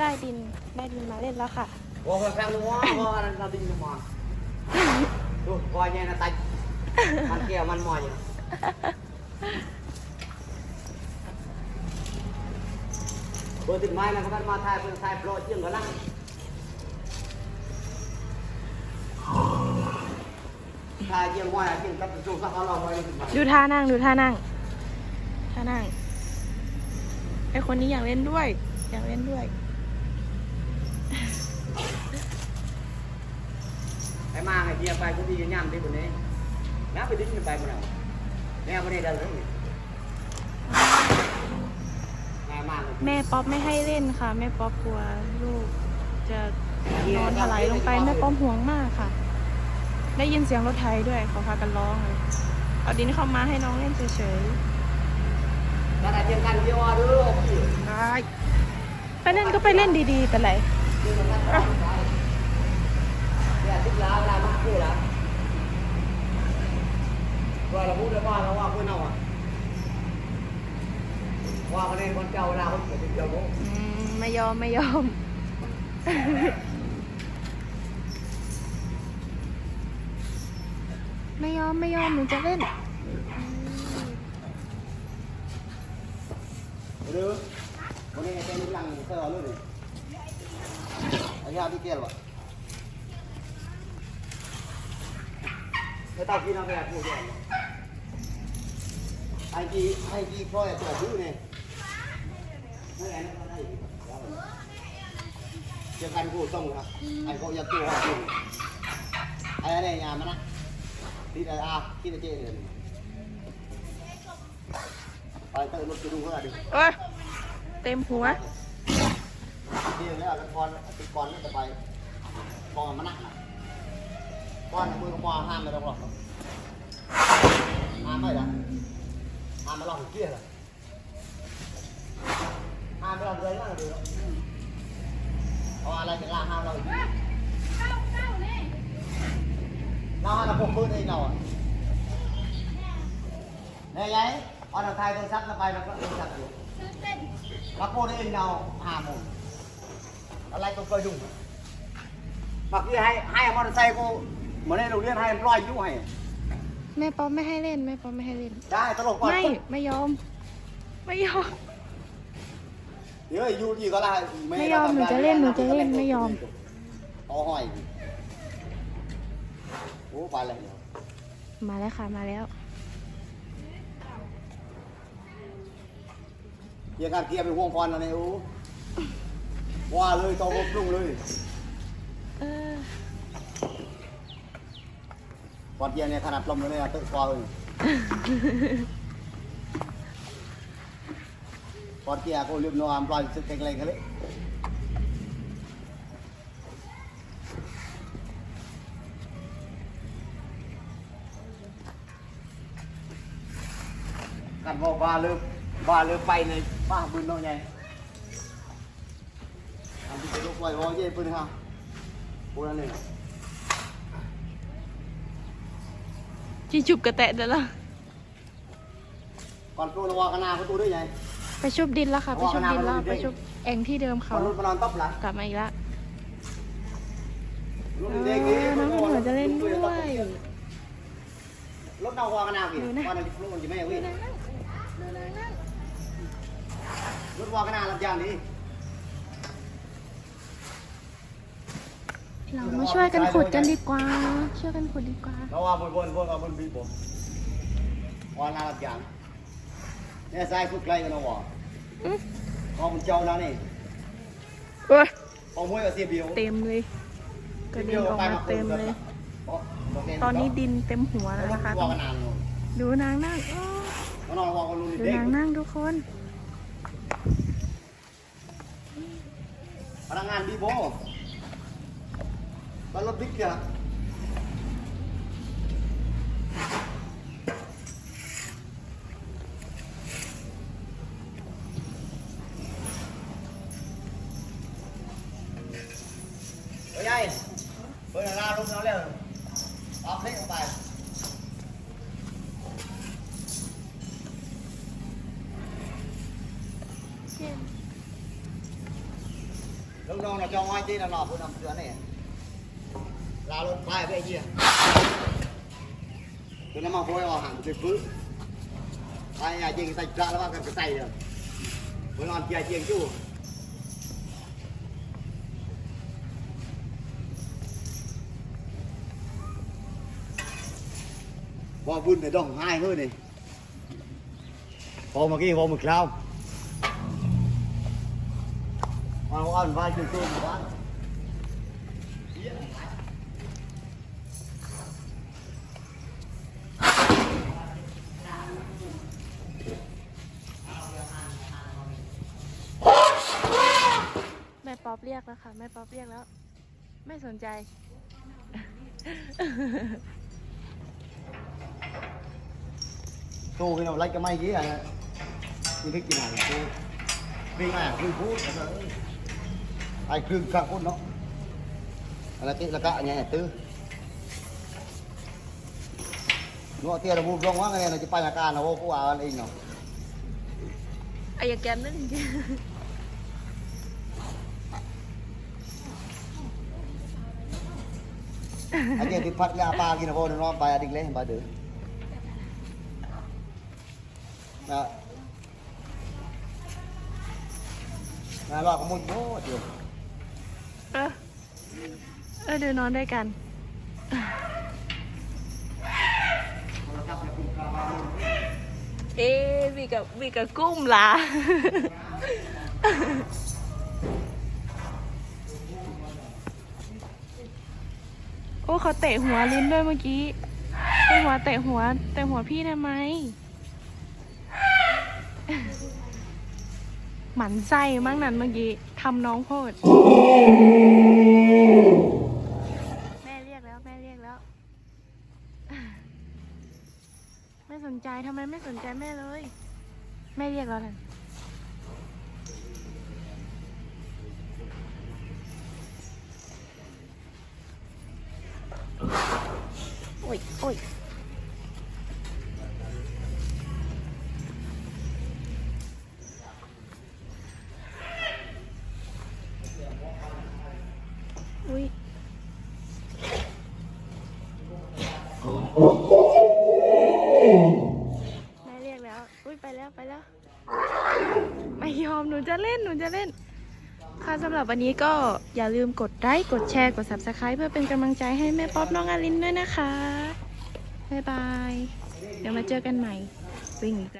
ได้ดินได้ดินมาเล่นแล้วค่ะ Ủa phải phang đúng không? Ủa nó đinh đúng không? Đủ, coi nha nó tạch มัน kia มัน mỏi nhỉ? Bữa tỉnh mai là các bạn mà thai phương thai pro chiêng có lăng Thai chiêng ngoài là chiêng tập trung sắc có lòng ngoài đi tỉnh mai ดูท่านั่งดูท่านั่งท่านั่งไอคนนี้อยากเล่นด้วย อยากเล่นด้วย Cái mang này kia phải cũng đi nhằm đi bữa nay Ngáp phải đính được bài bữa nào Nghe bữa nay đâu đấy Nghe mang này แม่ป๊อปไม่ให้เล่นค่ะ แม่ป๊อปกลัวลูกจะนอนถลายลงไปแม่ป๊อปห่วงมากค่ะ ได้ยินเสียงรถไถด้วยเขาพากันร้องเลยเอาดินเข้ามาให้น้องเล่นเฉย Ra là chiêng khăn kia hoa đưa không chịu ๆได้ไปเล่นก็ไปเล่นดีๆแต่ไร Chiêng khăn kia Để thích lá là mắc cô lá Rồi là bút đưa hoa là hoa quên nào à Hoa cái này con trâu ra không phải trâu bố อืมไม่ยอมไม่ยอม ไม่ยอมไม่ยอมหนูจะเล่น Đưa Con này tên lúc lăng sơ luôn này Anh ra đi kia rồi Thế tao khi nào về phụ rồi Anh chị, anh chị coi là cửa thứ này Đây anh nó đây Chưa căn cụ xong rồi Anh có nhập tù hỏi cùng Anh ở đây nhà mà nè Đi đây à, khi là chê này Anh tự lúc cái đúng hơn là được โอ้ยเต็มหัวที่นี่เอาก้อนติดก้อนนี่จะไปมองมันหนักนะ ก้อนมือก็มองห้ามไม่ต้องหรอกห้ามไม่ได้ห้ามมาลองเกี้ยเลยห้ามไม่ลองเลยนั่งดูเอาอะไรจะล่าห้ามเราอีกเราห้ามเราพกปืนเองเราอะเนี่ยยัยเอาหนังไทยตัวซักไปมันก็เองซักอยู่เราโกนเองเราหาโมงอะไรก็เคยยุ่งบางทีให้ให้มอ เตอร์ไซค์กูเหมือนในโรงเรียนให้มันร้อยยุ่งให้แม่ป๊อปไม่ให้เล่นแม่ป๊อปไม่ให้เล่น ได้ตลกก่อนไม่ไม่ยอม ไม่ยอม เดี๋ยวอยู่ที่ก็ได้ไม่ยอมหนูจะเล่นหนูจะเล่นไม่ยอม ต่อห้อยโอ้ไปเลยมาแล้วค่ะมาแล้วเกียร์การเกียร์ไปห่วงพรอะไรโอ้ว่าเลยต่อพลุ่งเลย เออ ก่อนเกียร์เนี่ยขนาดลมเลยนะตึกกว่าเลยก่อนเกียร์ก็ลืมนอนปล่อยสึกแข็งแรงกันเลยกันบอกว่าเลิกว่าเลิกไปในบ้านปืนน้องใหญ่อันที่จะลุกไว้ว่าเย่ปืนฮะปืนอันหนึ่ง จีจุบกระแตะเดี๋ยวละก่อนตัวระวังกันนาประตูด้วยไง ไปชุบดินแล้วค่ะ ไปชุบดินแล้วเอาเอาเอาไปชุบเองที่เดิมก่เขาอนรถมานอนต๊อบละกลับมาอีกแล้วรถเอเด็กนี่อน้องเป็นหัวจะเล่นด้วยรถนาวางกันนากี่ดูนะวันนี้รถมันจะไม่วิ่งดูนางนั่งดูนางนั่งรถวางกันนาลำยางนี้ เรามาช่วยกันขุดกันดีกว่า ช่วยกันขุดดีกว่าระวังบนบนบนเอาบนบีบผมวางนาลำยางเนี่ยสายสุดไกลกันนะวะอื้อเอามันเจ้าแล้วนี่เอ้ยเอามวยกับเสียเบียวเต็มเลยกระเด็นออกมาเต็มเลย ตอนนี้ดินเต็มหัวแล้วนะคะวางกันนานดูนางนั่งอ้อมันนอนวางกันลุนดูเด็กนางนั่งทุกคนพนักงานบีโบ บ้านรถบิ๊กอะเฮ้ยยายเฮ้ยนาลุกแล้วเร็วออกเล็กออกไปเ lúc đó là cho ngoài chi là nọ phụ nằm sửa này là luôn bài với kia tôi nó mà phôi vào hàng tuyệt vứ ai nhà chiên tay ra nó vào cái tay rồi mới ngon kia chiên chú vào vươn để đồng hai hơn này vào mà kia vào mực lao vào ăn vai chừng tôi một ป๊อปเรียกแล้วค่ะแม่ป๊อปเรียกแล้ว ไม่สนใจ tôi khi nào lấy cái may kia à như thích gì nào tôi vì mà cứ phút ai cứ cả phút nó là cái là cả nhà tư nó tiền là buông rong quá cái này là chỉ bay là ca nó vô cô à anh nó อายาแกนนั่นจริง anh kia thì phát ra ba kia nó vô nó bay định lên ba đứa đó là lo có một bố được เออเออเดี๋ยวนอนด้วยกันเอ๊ะวีกับวีกับกุ้มล่ะ อ้เขาเตะหัวลิ้นด้วยเมื่อกี้เตะหัวเตะหัวเตะหัวพี่ทำไม หมันไส้มั้งนั้นเมื่อกี้ทำน้องโพดแม่เรียกแล้วแม่เรียกแล้ว ไม่สนใจทำไมไม่สนใจแม่เลย แม่เรียกแล้วนั่น อ้ยโอ้ยอุ้ยแม่เรียกแล้ว อุ้ยไปแล้วไปแล้ว ไม่ยอมหนูจะเล่นหนูจะเล่น ค่ะสำหรับวันนี้ก็อย่าลืมกดไลค์กดแชร์กด subscribe เพื่อเป็นกำลังใจให้แม่ป๊อปน้องอาลินด้วยนะคะ บ๊ายบาย เดี๋ยวมาเจอกันใหม่ วิ่งอีกแล้ว